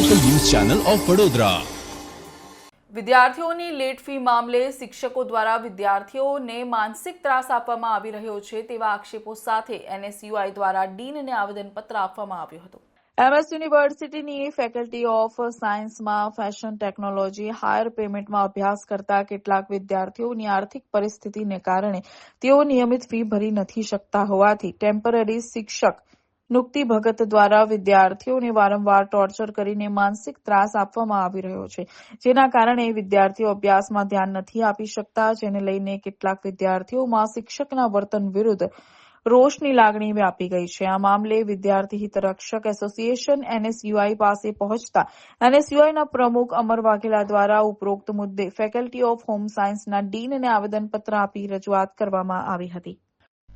Channel of Vadodara વિદ્યાર્થીઓની late fee મામલે શિક્ષકો દ્વારા વિદ્યાર્થીઓને માનસિક ત્રાસ આપવામાં આવી રહ્યો છે તેવા આક્ષેપો સાથે એનએસયુઆઈ દ્વારા ડીનને આવેદનપત્ર આપવામાં આવ્યું હતું. એમએસ યુનિવર્સિટીની ફેકલ્ટી ઓફ સાયન્સમાં ફેશન ટેકનોલોજી હાયર પેમેન્ટમાં અભ્યાસ કરતા કેટલાક વિદ્યાર્થીઓની આર્થિક પરિસ્થિતિને કારણે તેઓ નિયમિત ફી ભરી નથી શકતા હોવાથી ટેમ્પરરી શિક્ષક નુક્તિ ભગત દ્વારા વિદ્યાર્થીઓને વારંવાર ટોર્ચર કરીને માનસિક ત્રાસ આપવામાં આવી રહ્યો છે. જેના કારણે વિદ્યાર્થીઓ અભ્યાસમાં ધ્યાન નથી આપી શકતા, જેને લઈને કેટલાક વિદ્યાર્થીઓમાં શિક્ષકના વર્તન વિરુદ્ધ રોષની લાગણી વ્યાપી ગઈ છે. આ મામલે વિદ્યાર્થી હિતરક્ષક એસોસિએશન એનએસયુઆઈ પાસે પહોંચતા એનએસયુઆઈના પ્રમુખ અમર વાઘેલા દ્વારા ઉપરોક્ત મુદ્દે ફેકલ્ટી ઓફ હોમ સાયન્સના ડીનને આવેદનપત્ર આપી રજૂઆત કરવામાં આવી હતી.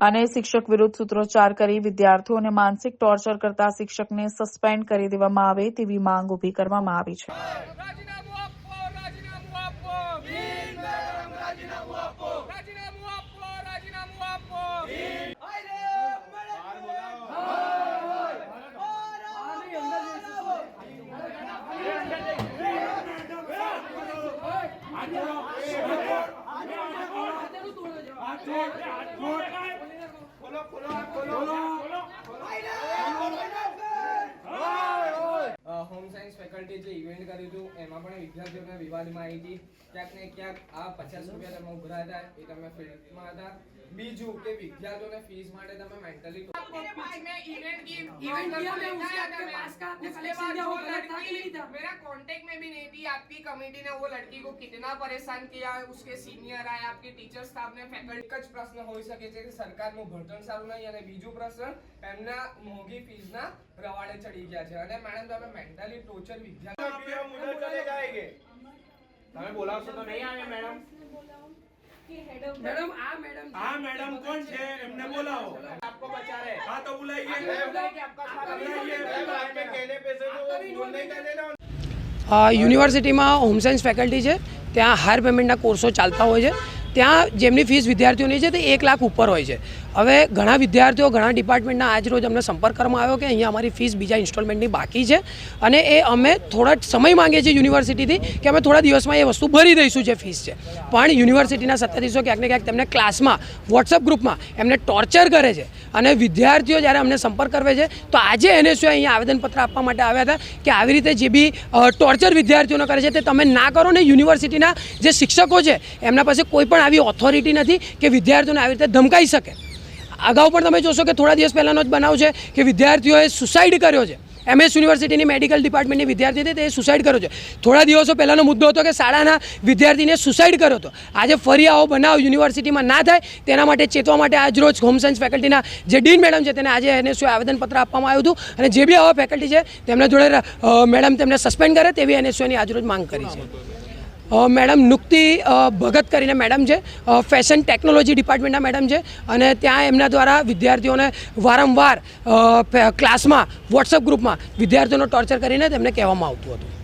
અને શિક્ષક વિરુદ્ધ સૂત્રોચ્ચાર કરી વિદ્યાર્થીઓને માનસિક ટોર્ચર કરતા શિક્ષકને સસ્પેન્ડ કરી દેવામાં આવે તેવી માંગ ઊભી કરવામાં આવી છે. રાજીનામું આપો રાજીનામું આપો વીર મેડમ રાજીનામું આપો રાજીનામું આપો રાજીનામું આપો હોમ સાયન્સ ફેકલ્ટી જે ઇવેન્ટ કર્યું હતું એમાં પણ વિદ્યાર્થીઓને વિવાદમાં આવી હતી ક્યાંક ને ક્યાંક આ પચાસ રૂપિયા તમે ઉભરા હતા એ તમે ફિલ્ડમાં હતા બીજું કે વિદ્યાર્થીઓને ફીસ માટે તમે મેન્ટલી इवेंट किया मैं उसके आपके पास का आपने सिलेक्शन दिया वो गलत था कि नहीं था मेरा कांटेक्ट में भी नहीं थी आपकी कमेटी ने वो लड़की को कितना परेशान किया उसके सीनियर आए आपके टीचर स्टाफ ने फैकल्टी એક જ પ્રશ્ન હોઈ શકે છે કે સરકારનું ભણતર સારું નહીં અને બીજું પ્રશ્ન એમના મોંઘી ફીસના રવાડે ચડી ગયા છે અને મેડમ તમે મેન્ટલી ટોર્ચર વિદ્યાર્થી તમે બોલાવશો તો નહીં આવે મેડમ मैडम आ मैडम हाँ मैडम कौन है एमने बोलाओ आपको बचा रहे हाँ तो बुलाइए कि आपका स्वागत बुलाइए मैम, आपके कहने पे से तो वो नहीं करने ना અ, યુનિવર્સિટીમાં હોમ સાયન્સ ફેકલ્ટી છે ત્યાં હાયર પેમેન્ટના કોર્સો ચાલતા હોય છે ત્યાં જેમની ફીસ વિદ્યાર્થીઓની છે તે એક લાખ ઉપર હોય છે. હવે ઘણા વિદ્યાર્થીઓ, ઘણા ડિપાર્ટમેન્ટના આજ રોજ અમને સંપર્ક કરવામાં આવ્યો કે અહીંયા અમારી ફીસ બીજા ઇન્સ્ટોલમેન્ટની બાકી છે અને એ અમે થોડા સમય માંગીએ છીએ યુનિવર્સિટીથી કે અમે થોડા દિવસમાં એ વસ્તુ ભરી દઈશું જે ફીસ છે. પણ યુનિવર્સિટીના સત્તાધીશો ક્યાંક ને ક્યાંક તેમને ક્લાસમાં વોટ્સઅપ ગ્રુપમાં એમને ટોર્ચર કરે છે અને વિદ્યાર્થીઓ જ્યારે અમને સંપર્ક કરવે છે તો આજે એનએસયુ અહીંયા આવેદનપત્ર આપવા માટે આવ્યા હતા કે આવી રીતે જે બી ટોર્ચર વિદ્યાર્થીઓને કરે છે તે તમે ના કરો ને યુનિવર્સિટીના જે શિક્ષકો છે એમના પાસે કોઈ પણ આવી ઓથોરિટી નથી કે વિદ્યાર્થીઓને આવી રીતે ધમકાઈ શકે. અગાઉ પણ તમે જોશો કે થોડા દિવસ પહેલાંનો જ બનાવ છે કે વિદ્યાર્થીઓએ સુસાઇડ કર્યો છે. એમએસ યુનિવર્સિટીની મેડિકલ ડિપાર્ટમેન્ટની વિદ્યાર્થી હતી તે સુસાઇડ કર્યો છે. થોડા દિવસો પહેલાંનો મુદ્દો હતો કે શાળાના વિદ્યાર્થીને સુસાઇડ કર્યો હતો. આજે ફરી આવો બનાવ યુનિવર્સિટીમાં ના થાય તેના માટે ચેતવા માટે આજ રોજ હોમ સાયન્સ ફેકલ્ટીના જે ડીન મેડમ છે તેને આજે એને શું આવેદનપત્ર આપવામાં આવ્યું હતું અને જે બી આવા ફેકલ્ટી છે તેમના જોડે મેડમ તેમને સસ્પેન્ડ કરે તેવી એનએસયુની આજ રોજ માંગ કરી છે. મેડમ, નુક્તિ ભગત કરીને મેડમ છે. ફેશન ટેકનોલોજી ડિપાર્ટમેન્ટના મેડમ છે. અને ત્યાં એમના દ્વારા વિદ્યાર્થીઓને વારંવાર ક્લાસમાં, વોટ્સઅપ ગ્રુપમાં વિદ્યાર્થીઓનો ટોર્ચર કરીને તેમને કહેવામાં આવતું હતું.